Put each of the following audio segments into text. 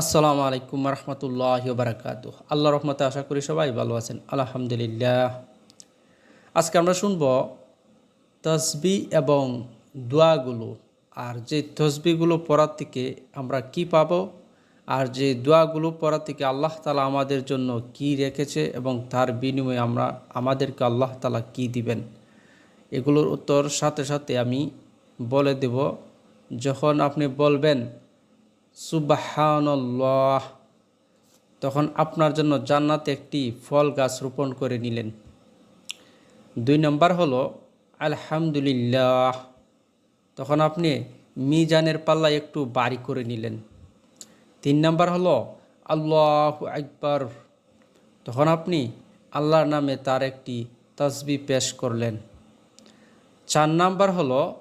আসসালামু আলাইকুম রহমতুল্লাহ বারাকাত আল্লাহ রহমতে আশা করি সবাই ভালো আছেন। আলহামদুলিল্লাহ। আজকে আমরা শুনব তসবি এবং দোয়াগুলো, আর যে তসবিগুলো পড়ার থেকে আমরা কি পাব, আর যে দোয়াগুলো পড়ার থেকে আল্লাহ তালা আমাদের জন্য কি রেখেছে এবং তার বিনিময়ে আমরা, আমাদেরকে আল্লাহ তালা কি দিবেন? এগুলোর উত্তর সাথে সাথে আমি বলে দেব। যখন আপনি বলবেন সুবাহানল্লাহ। তখন আপনার জন্য জান্নাতে একটি ফল গাছ রোপণ করে নিলেন। দুই নম্বর হলো, আলহামদুলিল্লাহ। তখন আপনি মিজানের পাল্লা একটু বাড়ি করে নিলেন। তিন নম্বর হলো, আল্লাহ আকবর। তখন আপনি আল্লাহর নামে তার একটি তসবি পেশ করলেন। চার নাম্বার হলো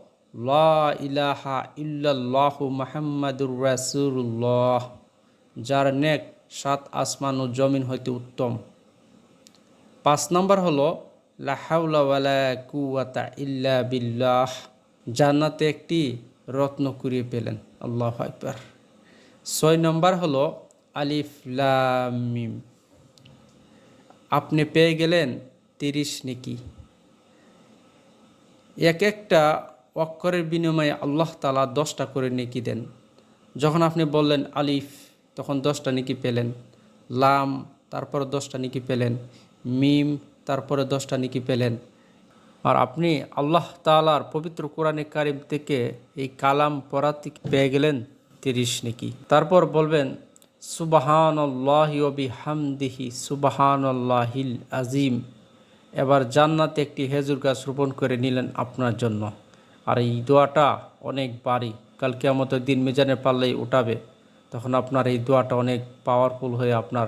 ইলাহা ইল্লাল্লাহু মাহাম্মাদুর রাসূলুল্লাহ, যার নেক সাত আসমান ও জমিন হইতে উত্তম। পাঁচ নম্বর হল, লা হাওলা ওয়ালা কুওয়াতা ইল্লা বিল্লাহ, জান্নাতে একটি রত্ন কুড়িয়ে পেলেন, আল্লাহ ছয় নম্বর হল, আলিফ লাম আপনি পেয়ে গেলেন তিরিশ নেকি। এক একটা অক্ষরের বিনিময়ে আল্লাহ তালা দশটা করে নেকি দেন। যখন আপনি বললেন আলিফ, তখন দশটা নেকি পেলেন। লাম, তারপরে দশটা নেকি পেলেন। মিম, তারপরে দশটা নেকি পেলেন। আর আপনি আল্লাহ তালার পবিত্র কোরআনে কারিম থেকে এই কালাম থেকে পেয়ে গেলেন তিরিশ নেকি। তারপর বলবেন সুবাহান আল্লাহি হামদিহি সুবাহান আজিম এবার জান্নাতে একটি হেজুর গাছ রোপণ করে নিলেন আপনার জন্য। আর এই দোয়াটা অনেক বাড়ি কালকে আমাদের দিন মেজানের পাল্লাই উঠাবে, তখন আপনার এই দোয়াটা অনেক পাওয়ারফুল হয়ে আপনার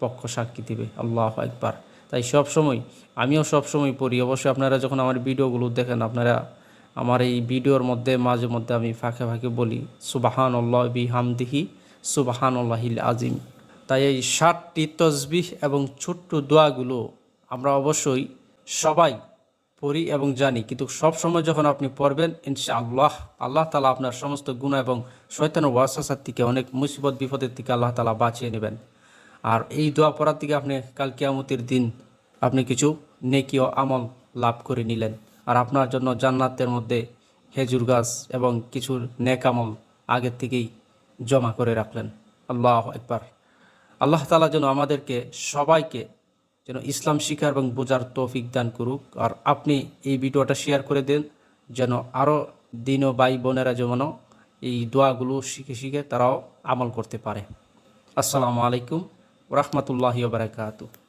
পক্ষ সাক্ষী দিবে। আল্লাহ একবার তাই সব সময় আমিও সব সময় পড়ি। অবশ্যই আপনারা যখন আমার ভিডিওগুলো দেখেন, আপনারা আমার এই ভিডিওর মধ্যে, মাঝে মধ্যে আমি ফাঁকে ফাঁকে বলি সুবাহান আল্লাহ বি হামদিহি সুবাহান আল্লাহিল আজিম তাই এই ষাটটি তসবিহ এবং ছোট্ট দোয়াগুলো আমরা অবশ্যই সবাই পড়ি এবং জানি। কিন্তু সব সময় যখন আপনি পড়বেন ইনশা আল্লাহ আল্লাহ তালা আপনার সমস্ত গুণ এবং শৈতান ওয়াসাসার থেকে অনেক মুসিবত, বিপদের থেকে আল্লাহ তালা বাঁচিয়ে নেবেন। আর এই দোয়া পড়ার থেকে আপনি কাল কিয়ামতের দিন আপনি কিছু নেকি ও আমল লাভ করে নিলেন। আর আপনার জন্য জান্নাতের মধ্যে খেজুর গাছ এবং কিছু নেক আমল আগের থেকেই জমা করে রাখলেন। আল্লাহ একবার আল্লাহ তালা যেন আমাদেরকে, সবাইকে যেন ইসলাম শিখার এবং বোঝার তৌফিক দান করুক। আর আপনি এই ভিডিওটা শেয়ার করে দেন, যেন আরও দিন ও ভাই বোনেরা যেমন এই দোয়াগুলো শিখে শিখে তারাও আমল করতে পারে। আসসালামু আলাইকুম রহমতুল্লাহ বারাকাতু